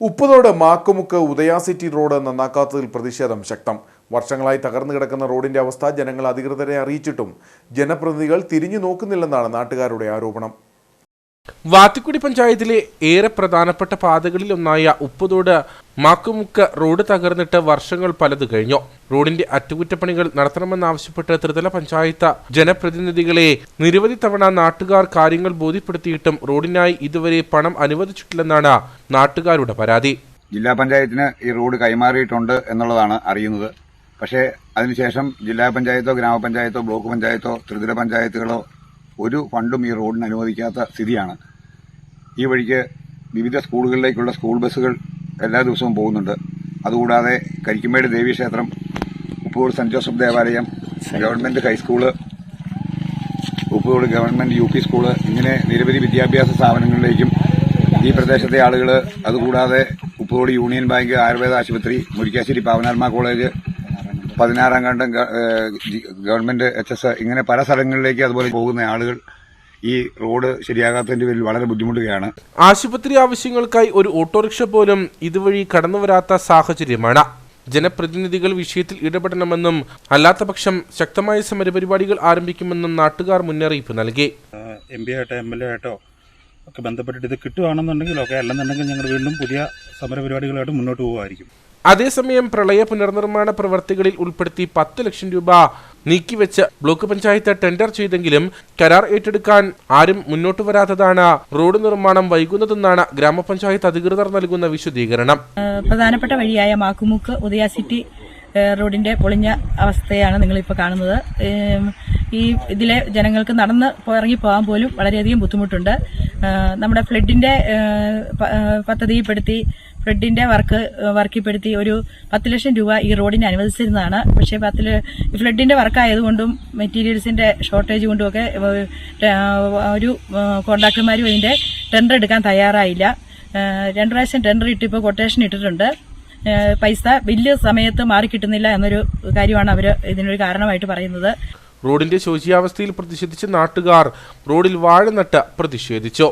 Upputhode Makkumukku Udaya city road നന്നാക്കാത്തതിൽ പ്രതിഷേധം ശക്തം. വർഷങ്ങളായി തകർന്നു കിടക്കുന്ന റോഡിന്റെ അവസ്ഥ ജനങ്ങൾ അധികൃതരെ അറിയിച്ചിട്ടും ജനപ്രതിനിധികൾ തിരിഞ്ഞു നോക്കുന്നില്ലെന്നാണ് നാട്ടുകാരുടെ ആരോപണം. വാത്തിക്കുടി പഞ്ചായത്തിലെ ഏറെ പ്രധാനപ്പെട്ട പാതകളിലൊന്നായ ഉപ്പുതോട് മാക്കുമുക്ക് റോഡ് തകർന്നിട്ട് വർഷങ്ങൾ പലത് കഴിഞ്ഞു. റോഡിന്റെ അറ്റകുറ്റപ്പണികൾ നടത്തണമെന്നാവശ്യപ്പെട്ട് ത്രിതല പഞ്ചായത്ത് ജനപ്രതിനിധികളെ നിരവധി തവണ നാട്ടുകാർ കാര്യങ്ങൾ ബോധ്യപ്പെടുത്തിയിട്ടും റോഡിനായി ഇതുവരെ പണം അനുവദിച്ചിട്ടില്ലെന്നാണ് നാട്ടുകാരുടെ പരാതി. ജില്ലാ പഞ്ചായത്തിന് ഈ റോഡ് കൈമാറിയിട്ടുണ്ട് എന്നുള്ളതാണ് അറിയുന്നത്. പക്ഷേ അതിനുശേഷം ജില്ലാ പഞ്ചായത്തോ ഗ്രാമപഞ്ചായത്തോ ബ്ലോക്ക് പഞ്ചായത്തോ ത്രിതല പഞ്ചായത്തുകളോ ഒരു ഫണ്ടും ഈ റോഡിന് അനുവദിക്കാത്ത സ്ഥിതിയാണ്. ഈ വഴിക്ക് വിവിധ സ്കൂളുകളിലേക്കുള്ള സ്കൂൾ ബസ്സുകൾ എല്ലാ ദിവസവും പോകുന്നുണ്ട്. അതുകൂടാതെ കരിക്കുമേട് ദേവീക്ഷേത്രം ഉപ്പൂർ സെന്റ് ജോസഫ് ദേവാലയം government high school Uppoor government U P school ഇങ്ങനെ നിരവധി വിദ്യാഭ്യാസ സ്ഥാപനങ്ങളിലേക്കും ഈ പ്രദേശത്തെ ആളുകൾ അതുകൂടാതെ ഉപ്പുതോട് യൂണിയൻ ബാങ്ക് ആയുർവേദ ആശുപത്രി മുരിക്കാശ്ശേരി പാവനാത്മ കോളേജ് പതിനാറാം കണ്ടം ഗവൺമെന്റ് എച്ച് എസ് ഇങ്ങനെ പല സ്ഥലങ്ങളിലേക്ക് അതുപോലെ പോകുന്ന ആളുകൾ ഈ റോഡ് ശരിയാകാത്തതിന്റെ പേരിൽ വളരെ ബുദ്ധിമുട്ടുകയാണ്. ആശുപത്രി ആവശ്യങ്ങൾക്കായി ഒരു ഓട്ടോറിക്ഷ പോലും ഇതുവഴി കടന്നുവരാത്ത സാഹചര്യമാണ്. ജനപ്രതിനിധികൾ വിഷയത്തിൽ ഇടപെടണമെന്നും അല്ലാത്തപക്ഷം ശക്തമായ സമരപരിപാടികൾ ആരംഭിക്കുമെന്നും നാട്ടുകാർ മുന്നറിയിപ്പ് നൽകി. എം പി ആയിട്ടോ എം എൽ എ ആയിട്ടോ ഒക്കെ ബന്ധപ്പെട്ടിട്ട് ഇത് കിട്ടുകയാണെന്നുണ്ടെങ്കിൽ ഒക്കെ അല്ലെന്നുണ്ടെങ്കിൽ ഞങ്ങൾ വീണ്ടും പുതിയ സമരപരിപാടികളായിട്ട് മുന്നോട്ട് പോകുമായിരിക്കും അതേസമയം പ്രളയ പുനർനിർമ്മാണ പ്രവർത്തികളിൽ ഉൾപ്പെടുത്തി പത്ത് ലക്ഷം രൂപ നീക്കിവെച്ച് ബ്ലോക്ക് പഞ്ചായത്ത് ടെൻഡർ ചെയ്തെങ്കിലും കരാർ ഏറ്റെടുക്കാൻ ആരും മുന്നോട്ട് വരാത്തതാണ് റോഡ് നിർമ്മാണം വൈകുന്നതെന്നാണ് ഗ്രാമപഞ്ചായത്ത് അധികൃതർ നൽകുന്ന വിശദീകരണം. പ്രധാനപ്പെട്ട വഴിയായ മാക്കുമുക്ക് ഉദയ സിറ്റി റോഡിന്റെ പൊളിഞ്ഞ അവസ്ഥയാണ് നിങ്ങളിപ്പോൾ കാണുന്നത്. ഈ ഇതിലെ ജനങ്ങൾക്ക് നടന്ന് ഇറങ്ങി പോകാൻ പോലും വളരെയധികം ബുദ്ധിമുട്ടുണ്ട്. നമ്മുടെ ഫ്ലഡിന്റെ ഏഹ് ഫ്ലഡിന്റെ വർക്ക് വർക്കിപ്പെടുത്തി ഒരു പത്ത് ലക്ഷം രൂപ ഈ റോഡിന് അനുവദിച്ചിരുന്നതാണ്. പക്ഷേ പത്തിൽ ഫ്ലഡിന്റെ വർക്കായതുകൊണ്ടും മെറ്റീരിയൽസിന്റെ ഷോർട്ടേജ് കൊണ്ടുമൊക്കെ ഒരു കോൺട്രാക്ടർമാരും ഇതിന്റെ ടെൻഡർ എടുക്കാൻ തയ്യാറായില്ല. രണ്ടു രണ്ട് പ്രാവശ്യം ടെൻഡർ ഇട്ടിപ്പോൾ കൊട്ടേഷൻ ഇട്ടിട്ടുണ്ട്. പൈസ വലിയ സമയത്ത് മാറി കിട്ടുന്നില്ല എന്നൊരു കാര്യമാണ് അവർ ഇതിനൊരു കാരണമായിട്ട് പറയുന്നത്. റോഡിന്റെ ശോചിയാവസ്ഥയിൽ പ്രതിഷേധിച്ച് നാട്ടുകാർ റോഡിൽ വാഴ നട്ട് പ്രതിഷേധിച്ചു.